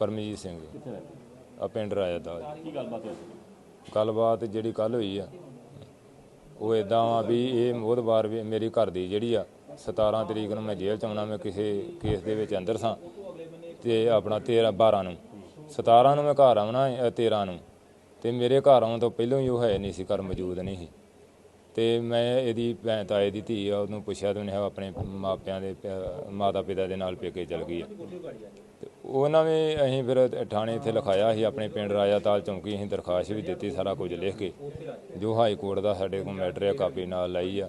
ਪਰਮਜੀਤ ਸਿੰਘ ਜੀ। ਕਿੱਥੇ ਰਹਿੰਦੇ? ਆ ਪਿੰਡ ਰਾਇਆ ਦਾ ਕੀ ਗੱਲਬਾਤ ਹੋਈ ਸੀ? ਗੱਲਬਾਤ ਜਿਹੜੀ ਕੱਲ ਹੋਈ ਆ ਉਹ ਇਦਾਂ ਆ ਵੀ ਇਹ ਮੋਦਵਾਰ ਵੀ ਮੇਰੀ ਘਰ ਦੀ ਜਿਹੜੀ ਆ 17 ਤਰੀਕ ਨੂੰ ਮੈਂ ਜੇਲ੍ਹ ਚ ਆਉਣਾ ਮੈਂ ਕਿਸੇ ਕੇਸ ਦੇ ਵਿੱਚ ਅੰਦਰ ਸਾਂ ਤੇ ਆਪਣਾ 13 12 ਨੂੰ। 17 ਨੂੰ ਮੈਂ ਘਰ ਆਉਣਾ ਅ, 13 ਨੂੰ। ਤੇ ਮੇਰੇ ਘਰ ਆਉਣ ਤੋਂ ਪਹਿਲਾਂ ਹੀ ਉਹ ਹੈ ਨਹੀਂ ਸੀ ਘਰ ਮੌਜੂਦ ਨਹੀਂ ਸੀ। ਤੇ ਮੈਂ ਇਹਦੀ, ਭੈਣ ਤਾਏ ਦੀ ਧੀ ਆ, ਉਹਨੂੰ ਪੁੱਛਿਆ ਤੇ ਉਹਨੇ ਆਪਣੇ ਮਾਪਿਆਂ ਦੇ ਮਾਤਾ ਪਿਤਾ ਦੇ ਨਾਲ ਪੇਕੇ ਚਲ ਗਈ ਆ। ਤੇ ਉਹਨਾਂ ਨੇ ਅਸੀਂ ਫਿਰ ਥਾਣੇ ਇੱਥੇ ਲਿਖਾਇਆ ਸੀ ਆਪਣੇ ਪਿੰਡ ਰਾਜਾਤਾਲ ਚੌਂਕੀ ਅਸੀਂ ਦਰਖਾਸਤ ਵੀ ਦਿੱਤੀ ਸਾਰਾ ਕੁਝ ਲਿਖ ਕੇ, ਜੋ ਹਾਈ ਕੋਰਟ ਦਾ ਸਾਡੇ ਕੋਲ ਮੈਟਰ ਆ, ਕਾਪੀ ਨਾਲ ਲਈ ਆ।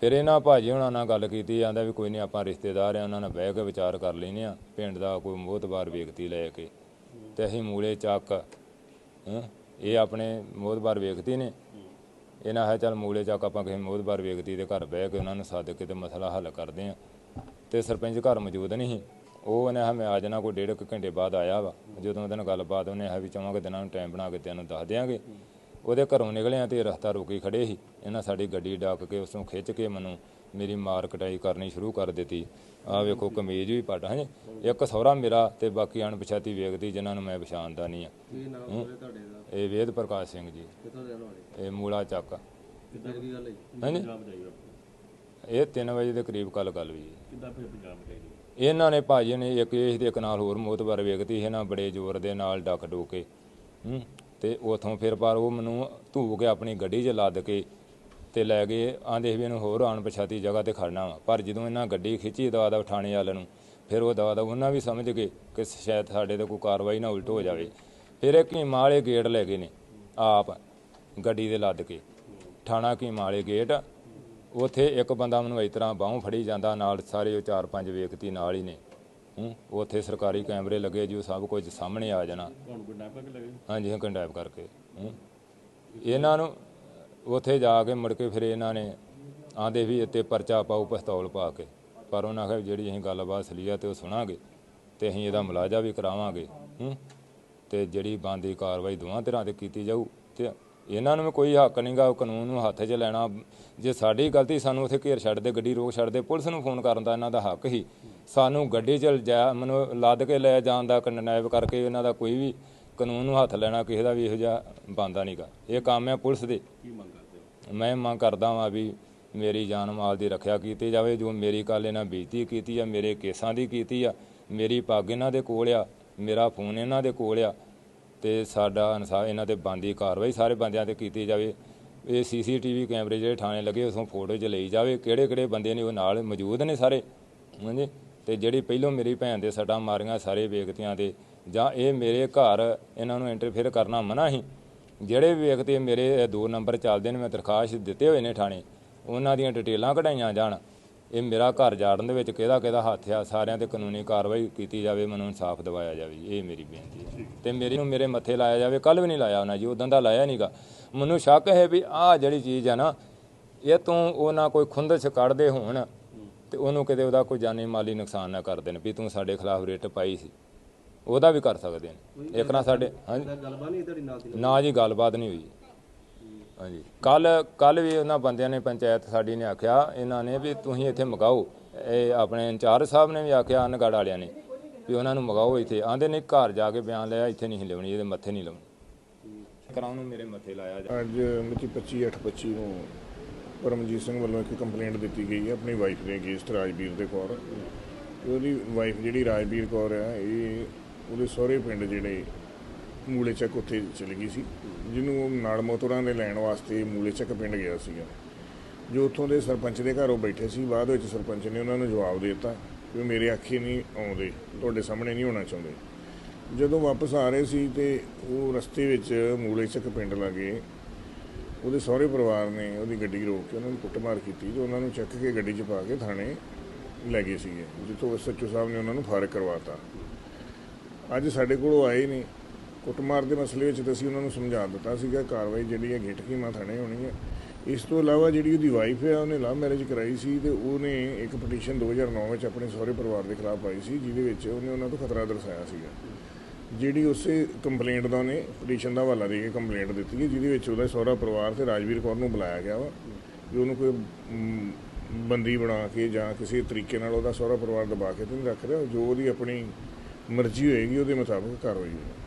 ਫਿਰ ਇਹਨਾਂ ਭਾਜੀ ਹੁਣਾਂ ਨਾਲ ਗੱਲ ਕੀਤੀ ਜਾਂਦਾ ਵੀ ਕੋਈ ਨਹੀਂ ਆਪਾਂ ਰਿਸ਼ਤੇਦਾਰ ਆ, ਉਹਨਾਂ ਨਾਲ ਬਹਿ ਕੇ ਵਿਚਾਰ ਕਰ ਲੈਨੇ ਆ, ਪਿੰਡ ਦਾ ਕੋਈ ਮੋਹਤਬਾਰ ਵਿਅਕਤੀ ਲੈ ਕੇ। ਤੇ ਅਸੀਂ ਮੂਲੇ ਚੱਕ ਇਹ ਆਪਣੇ ਮੋਹਤਬਾਰ ਵਿਅਕਤੀ ਨੇ। ਇਹ ਨਾ ਹੈ ਚੱਲ ਮੂਲੇ ਚੱਕ ਆਪਾਂ ਕਿਸੇ ਮੋਹਤਬਾਰ ਵਿਅਕਤੀ ਦੇ ਘਰ ਬਹਿ ਕੇ ਉਹਨਾਂ ਨੂੰ ਸੱਦ ਕੇ ਤੇ ਮਸਲਾ ਹੱਲ ਕਰਦੇ ਆ ਤੇ ਸਰਪੰਚ ਘਰ ਮੌਜੂਦ ਨਹੀਂ ਸੀ। ਉਹ ਉਹਨੇ ਹਮੇ ਆ ਜਾਣਾ ਕੋਈ ਡੇਢ ਕੁ ਘੰਟੇ ਬਾਅਦ ਆਇਆ ਵਾ। ਜਦੋਂ ਉਹਦੇ ਨਾਲ ਗੱਲਬਾਤ, ਉਹਨੇ ਹੈ ਵੀ ਚਾਹਾਂਗੇ ਦਿਨਾਂ ਨੂੰ ਟਾਈਮ ਬਣਾ ਕੇ ਤੈਨੂੰ ਦੱਸ ਦਿਆਂਗੇ। ਉਹਦੇ ਘਰੋਂ ਨਿਕਲਿਆ ਤੇ ਰਸਤਾ ਰੋਕੀ ਖੜੇ ਸੀ। ਇਹਨਾਂ ਸਾਡੀ ਗੱਡੀ ਡਾਕ ਕੇ ਉਸ ਨੂੰ ਖਿੱਚ ਕੇ ਮੈਨੂੰ ਮੇਰੀ ਮਾਰ ਕਟਾਈ ਕਰਨੀ ਸ਼ੁਰੂ ਕਰ ਦਿੱਤੀ। ਆ ਵੇਖੋ ਕਮੀਜ਼ ਵੀ ਪਟ ਹੈ? ਇੱਕ ਸਹੁਰਾ ਮੇਰਾ ਤੇ ਬਾਕੀ ਅਣਪਛਾਤੀ ਵਿਅਕਤੀ ਜਿਨ੍ਹਾਂ ਨੂੰ ਮੈਂ ਪਛਾਣਦਾ ਨਹੀਂ ਆ। ਕੀ ਨਾਮ ਹੋਵੇ ਤੁਹਾਡੇ ਦਾ? ਇਹ ਵੇਦ ਪ੍ਰਕਾਸ਼ ਸਿੰਘ ਜੀ। ਕਿੱਥੋਂ ਦੇ ਰਹਿਣ ਵਾਲੇ? ਇਹ ਮੂਲਾ ਚੱਕ। ਕਿੱਦਾਂ ਦੀ ਗੱਲ ਹੈ? ਹਾਂਜੀ ਪੰਜਾਬ ਜਾਈਓ ਇਹ 3 ਵਜੇ ਦੇ ਕਰੀਬ ਕੱਲ ਗੱਲ ਹੋਈ ਹੈ ਕਿੱਦਾਂ ਫਿਰ ਪੰਜਾਬ ਜਾਈਓ ਇਹਨਾਂ ਨੇ ਭਾਜੀ ਨੇ ਇੱਕ ਇਸ ਦੇ ਇੱਕ ਨਾਲ ਹੋਰ ਮੋਤਬਰ ਵਿਅਕਤੀ ਸੀ ਨਾ ਬੜੇ ਜ਼ੋਰ ਦੇ ਨਾਲ ਡੱਕ ਡੋਕੇ। ਹੂੰ? ਤੇ ਉਥੋਂ ਫਿਰ ਪਰ ਉਹ ਮੈਨੂੰ ਧੂ ਕੇ ਆਪਣੀ ਗੱਡੀ 'ਚ ਲੱਦ ਕੇ ਤੇ ਲੈ ਗਏ। ਆਂਦੇ ਵੀ ਇਹਨੂੰ ਹੋਰ ਅਣਪਛਾਤੀ ਜਗ੍ਹਾ ਤੇ ਖੜਨਾ ਵਾ। ਪਰ ਜਦੋਂ ਇਹਨਾਂ ਗੱਡੀ ਖਿੱਚੀ ਦਵਾ ਦਾ ਥਾਣੇ ਵਾਲਿਆਂ ਨੂੰ, ਫਿਰ ਉਹ ਦਵਾ ਦਾ ਉਹਨਾਂ ਵੀ ਸਮਝ ਗਏ ਕਿ ਸ਼ਾਇਦ ਸਾਡੇ ਤੇ ਕੋਈ ਕਾਰਵਾਈ ਨਾ ਉਲਟ ਹੋ ਜਾਵੇ। ਫਿਰ ਇਹ ਕੀਮਾ ਵਾਲੇ ਗੇਟ ਲੈ ਗਏ ਨੇ, ਆਪ ਗੱਡੀ ਦੇ ਲੱਦ ਕੇ। ਥਾਣਾ ਕੀਮਾ ਵਾਲੇ ਗੇਟ, ਉੱਥੇ ਇੱਕ ਬੰਦਾ ਮੈਨੂੰ ਇਸ ਤਰ੍ਹਾਂ ਬਾਹੋਂ ਫੜੀ ਜਾਂਦਾ, ਨਾਲ ਸਾਰੇ ਉਹ ਚਾਰ ਪੰਜ ਵਿਅਕਤੀ ਨਾਲ ਹੀ ਨੇ। ਹੂੰ ਉੱਥੇ ਸਰਕਾਰੀ ਕੈਮਰੇ ਲੱਗੇ ਜੀ ਉਹ ਸਭ ਕੁਝ ਸਾਹਮਣੇ ਆ ਜਾਣਾ। ਤੁਹਾਨੂੰ ਲੱਗੇ ਹਾਂਜੀ ਹਾਂ ਕੰਡੈਪ ਕਰਕੇ ਹੂੰ। ਇਹਨਾਂ ਨੂੰ ਉੱਥੇ ਜਾ ਕੇ ਮੁੜ ਕੇ ਫਿਰ ਇਹਨਾਂ ਨੇ ਆਂਦੇ ਵੀ ਇੱਥੇ ਪਰਚਾ ਪਾਓ ਪਿਸਤੌਲ ਪਾ ਕੇ। ਪਰ ਉਹਨਾਂ ਆਖਿਆ ਜਿਹੜੀ ਅਸੀਂ ਗੱਲਬਾਤ ਸਲੀਆ ਤੇ ਉਹ ਸੁਣਾਂਗੇ ਤੇ ਅਸੀਂ ਇਹਦਾ ਮੁਲਾਜ਼ਾ ਵੀ ਕਰਾਵਾਂਗੇ ਹੂੰ। ਤੇ ਜਿਹੜੀ ਬੰਦੀ ਕਾਰਵਾਈ ਦੋਵਾਂ ਤਰ੍ਹਾਂ ਤੇ ਕੀਤੀ ਜਾਊ ਤੇ ਇਹਨਾਂ ਨੂੰ ਕੋਈ ਹੱਕ ਨਹੀਂਗਾ ਕਾਨੂੰਨ ਨੂੰ ਹੱਥ 'ਚ ਲੈਣਾ। ਜੇ ਸਾਡੀ ਗਲਤੀ ਸਾਨੂੰ ਉੱਥੇ ਘੇਰ ਛੱਡਦੇ ਗੱਡੀ ਰੋਕ ਛੱਡਦੇ ਪੁਲਿਸ ਨੂੰ ਫੋਨ ਕਰਨ ਦਾ ਇਹਨਾਂ ਦਾ ਹੱਕ ਹੀ। ਸਾਨੂੰ ਗੱਡੀ 'ਚ ਜਾ ਮੈਨੂੰ ਲੱਦ ਕੇ ਲੈ ਜਾਣ ਦਾ ਕੰਡਨੈਪ ਕਰਕੇ ਇਹਨਾਂ ਦਾ ਕੋਈ ਵੀ ਕਾਨੂੰਨ ਨੂੰ ਹੱਥ ਲੈਣਾ ਕਿਸੇ ਦਾ ਵੀ ਇਹੋ ਜਿਹਾ ਬੰਦਾ ਨਹੀਂਗਾ ਇਹ ਕੰਮ ਹੈ ਪੁਲਿਸ ਦੇ। ਕੀ ਮੰਗ ਕਰਦੇ ਹੋ? ਮੈਂ ਮੰਗ ਕਰਦਾ ਵਾਂ ਵੀ ਮੇਰੀ ਜਾਨ ਮਾਲ ਦੀ ਰੱਖਿਆ ਕੀਤੀ ਜਾਵੇ ਜੋ ਮੇਰੀ ਕੱਲ ਇਹਨਾਂ ਬੇਇੱਜ਼ਤੀ ਕੀਤੀ ਆ ਮੇਰੇ ਕੇਸਾਂ ਦੀ ਕੀਤੀ ਆ ਮੇਰੀ ਪੱਗ ਇਹਨਾਂ ਦੇ ਕੋਲ ਆ ਮੇਰਾ ਫੋਨ ਇਹਨਾਂ ਦੇ ਕੋਲ ਆ ਤੇ ਸਾਡਾ ਇਨਸਾਫ ਇਹਨਾਂ ਤੇ ਬੰਦੀ ਕਾਰਵਾਈ ਸਾਰੇ ਬੰਦਿਆਂ ਤੇ ਕੀਤੀ ਜਾਵੇ। ਇਹ ਸੀਸੀਟੀਵੀ ਕੈਮਰੇ ਜਿਹੜੇ ਥਾਣੇ ਲੱਗੇ ਉਸੋਂ ਫੋਟੋ 'ਚ ਲਈ ਜਾਵੇ ਕਿਹੜੇ ਕਿਹੜੇ ਬੰਦੇ ਨੇ ਉਹ ਨਾਲ ਮੌਜੂਦ ਨੇ ਸਾਰੇ ਹਾਂਜੀ? ਤੇ ਜਿਹੜੀ ਪਹਿਲੋਂ ਮੇਰੀ ਭੈਣ ਦੇ ਸੱਟਾਂ ਮਾਰੀਆਂ ਸਾਰੇ ਵਿਅਕਤੀਆਂ ਦੇ ਜਾਂ ਇਹ ਮੇਰੇ ਘਰ ਇਹਨਾਂ ਨੂੰ ਇੰਟਰਫੇਅਰ ਕਰਨਾ ਮਨਾ ਸੀ ਜਿਹੜੇ ਵਿਅਕਤੀ ਮੇਰੇ ਦੋ ਨੰਬਰ ਚੱਲਦੇ ਨੇ ਮੈਂ ਦਰਖਾਸਤ ਦਿੱਤੇ ਹੋਏ ਨੇ ਥਾਣੇ ਉਹਨਾਂ ਦੀਆਂ ਡਿਟੇਲਾਂ ਕਢਾਈਆਂ ਜਾਣ। ਇਹ ਮੇਰਾ ਘਰ ਜਾੜਨ ਦੇ ਵਿੱਚ ਕਿਹਦਾ ਕਿਹਦਾ ਹੱਥ ਆ ਸਾਰਿਆਂ ਤੇ ਕਾਨੂੰਨੀ ਕਾਰਵਾਈ ਕੀਤੀ ਜਾਵੇ ਮੈਨੂੰ ਇਨਸਾਫ ਦਿਵਾਇਆ ਜਾਵੇ ਇਹ ਮੇਰੀ ਬੇਨਤੀ ਹੈ। ਤੇ ਮੇਰੀ ਨੂੰ ਮੇਰੇ ਮੱਥੇ ਲਾਇਆ ਜਾਵੇ ਕੱਲ ਵੀ ਨਹੀਂ ਲਾਇਆ ਉਹਨਾਂ ਜੀ ਉਦੋਂ ਦਾ ਲਾਇਆ ਨਹੀਂਗਾ ਮੈਨੂੰ ਸ਼ੱਕ ਹੈ ਵੀ ਆਹ ਜਿਹੜੀ ਚੀਜ਼ ਆ ਨਾ ਇਹ ਤੋਂ ਉਹਨਾਂ ਕੋਈ ਖੁੰਦਸ਼ ਕੱਢਦੇ ਹੋਣ ਤੇ ਉਹਨੂੰ ਕਿਤੇ ਉਹਦਾ ਕੋਈ ਜਾਨੀ ਮਾਲੀ ਨੁਕਸਾਨ ਨਾ ਕਰ ਦੇਣ ਵੀ ਤੂੰ ਸਾਡੇ ਖਿਲਾਫ ਰਿਟ ਪਾਈ ਸੀ। ਉਹਦਾ ਵੀ ਕਰ ਸਕਦੇ ਨੇ। ਇੱਕ ਨਾ ਸਾਡੇ ਹਾਂਜੀ। ਗੱਲਬਾਤ ਨਹੀਂ ਤੁਹਾਡੀ ਨਾਲ ਦੀ ਨਾ ਜੀ ਗੱਲਬਾਤ ਨਹੀਂ ਹੋਈ ਹਾਂਜੀ। ਕੱਲ ਕੱਲ ਵੀ ਉਹਨਾਂ ਬੰਦਿਆਂ ਨੇ ਪੰਚਾਇਤ ਸਾਡੀ ਨੇ ਆਖਿਆ ਇਹਨਾਂ ਨੇ ਵੀ ਤੁਸੀਂ ਇੱਥੇ ਮਗਾਓ। ਇਹ ਆਪਣੇ ਇੰਚਾਰਜ ਸਾਹਿਬ ਨੇ ਵੀ ਆਖਿਆ ਅਨਗੜ ਵਾਲਿਆਂ ਨੇ ਵੀ ਉਹਨਾਂ ਨੂੰ ਮਗਾਓ ਇੱਥੇ। ਆਂਦੇ ਨੇ ਘਰ ਜਾ ਕੇ ਬਿਆਨ ਲਿਆ ਇੱਥੇ ਨਹੀਂ ਲਿਆਉਣੀ ਇਹਦੇ ਮੱਥੇ ਨਹੀਂ ਲਾਉਣੀ। ਕਰਾਉਣ ਨੂੰ ਮੇਰੇ ਮੱਥੇ ਲਾਇਆ ਜਾ ਅੱਜ ਮਿਤੀ 25/8/25 ਨੂੰ ਪਰਮਜੀਤ ਸਿੰਘ ਵੱਲੋਂ ਇੱਕ ਕੰਪਲੇਂਟ ਦਿੱਤੀ ਗਈ ਹੈ ਆਪਣੀ ਵਾਈਫ ਦੇ ਅਗੇਂਸਟ ਰਾਜਵੀਰ ਦੇ ਕੌਰ ਉਹਦੀ ਵਾਈਫ ਜਿਹੜੀ ਰਾਜਵੀਰ ਕੌਰ ਹੈ, ਇਹ ਉਹਦੇ ਸਹੁਰੇ ਪਿੰਡ ਜਿਹੜੇ ਮੂਲੇ ਚੱਕ ਉੱਥੇ ਚਲੀ ਗਈ ਸੀ। ਜਿਹਨੂੰ ਉਹ ਨਾਲ ਮੋਤਰਾਂ ਦੇ ਲੈਣ ਵਾਸਤੇ ਮੂਲੇ ਚੱਕ ਪਿੰਡ ਗਿਆ ਸੀਗਾ। ਜੋ ਉੱਥੋਂ ਦੇ ਸਰਪੰਚ ਦੇ ਘਰੋਂ ਬੈਠੇ ਸੀ, ਬਾਅਦ ਵਿੱਚ ਸਰਪੰਚ ਨੇ ਉਹਨਾਂ ਨੂੰ ਜਵਾਬ ਦੇ ਦਿੱਤਾ ਕਿ ਉਹ ਮੇਰੇ ਅੱਖੀ ਨਹੀਂ ਆਉਂਦੇ, ਤੁਹਾਡੇ ਸਾਹਮਣੇ ਨਹੀਂ ਹੋਣਾ ਚਾਹੁੰਦੇ। ਜਦੋਂ ਵਾਪਸ ਆ ਰਹੇ ਸੀ ਤੇ ਉਹ ਰਸਤੇ ਵਿੱਚ ਮੂਲੇ ਚੱਕ ਪਿੰਡ ਲਾਗੇ ਉਹਦੇ ਸਹੁਰੇ ਪਰਿਵਾਰ ਨੇ ਉਹਦੀ ਗੱਡੀ ਰੋਕ ਕੇ ਉਹਨਾਂ ਨੂੰ ਕੁੱਟਮਾਰ ਕੀਤੀ ਤੇ ਉਹਨਾਂ ਨੂੰ ਚੱਕ ਕੇ ਗੱਡੀ 'ਚ ਪਾ ਕੇ ਥਾਣੇ ਲੈ ਗਏ ਸੀਗੇ, ਜਿੱਥੋਂ ਐਸਐਚਓ ਸਾਹਿਬ ਨੇ ਉਹਨਾਂ ਨੂੰ ਫਾਰਗ ਕਰਵਾਤਾ। ਅੱਜ ਸਾਡੇ ਕੋਲ ਉਹ ਆਏ ਨਹੀਂ। ਕੁੱਟਮਾਰ ਦੇ ਮਸਲੇ ਵਿੱਚ ਤਾਂ ਅਸੀਂ ਉਹਨਾਂ ਨੂੰ ਸਮਝਾ ਦਿੱਤਾ ਸੀਗਾ, ਕਾਰਵਾਈ ਜਿਹੜੀ ਹੈ ਗਿਟਕੀਮਾ ਥਾਣੇ ਹੋਣੀ ਹੈ। ਇਸ ਤੋਂ ਇਲਾਵਾ ਜਿਹੜੀ ਉਹਦੀ ਵਾਈਫ ਹੈ, ਉਹਨੇ ਲਵ ਮੈਰਿਜ ਕਰਾਈ ਸੀ ਤੇ ਉਹਨੇ ਇੱਕ ਪਟੀਸ਼ਨ 2009 ਵਿੱਚ ਆਪਣੇ ਸਹੁਰੇ ਪਰਿਵਾਰ ਦੇ ਖਿਲਾਫ ਪਾਈ ਸੀ, ਜਿਹਦੇ ਵਿੱਚ ਉਹਨੇ ਉਹਨਾਂ ਤੋਂ ਖਤਰਾ ਦਰਸਾਇਆ ਸੀਗਾ। ਜਿਹੜੀ ਉਸੇ ਕੰਪਲੇਂਟ ਦਾ ਉਹਨੇ ਪਟੀਸ਼ਨ ਦਾ ਹਵਾਲਾ ਦੇ ਕੇ ਕੰਪਲੇਂਟ ਦਿੱਤੀ ਹੈ, ਜਿਹਦੇ ਵਿੱਚ ਉਹਦਾ ਸਹੁਰਾ ਪਰਿਵਾਰ ਤੇ ਰਾਜਵੀਰ ਕੌਰ ਨੂੰ ਬੁਲਾਇਆ ਗਿਆ ਵਾ ਵੀ ਉਹਨੂੰ ਕੋਈ ਬੰਦੀ ਬਣਾ ਕੇ ਜਾਂ ਕਿਸੇ ਤਰੀਕੇ ਨਾਲ ਉਹਦਾ ਸਹੁਰਾ ਪਰਿਵਾਰ ਦਬਾ ਕੇ ਤੇ ਨਹੀਂ ਰੱਖ ਰਿਹਾ, ਜੋ ਉਹਦੀ ਆਪਣੀ ਮਰਜ਼ੀ ਹੋਏਗੀ ਉਹਦੇ ਮੁਤਾਬਕ ਕਾਰਵਾਈ ਹੋਏਗੀ।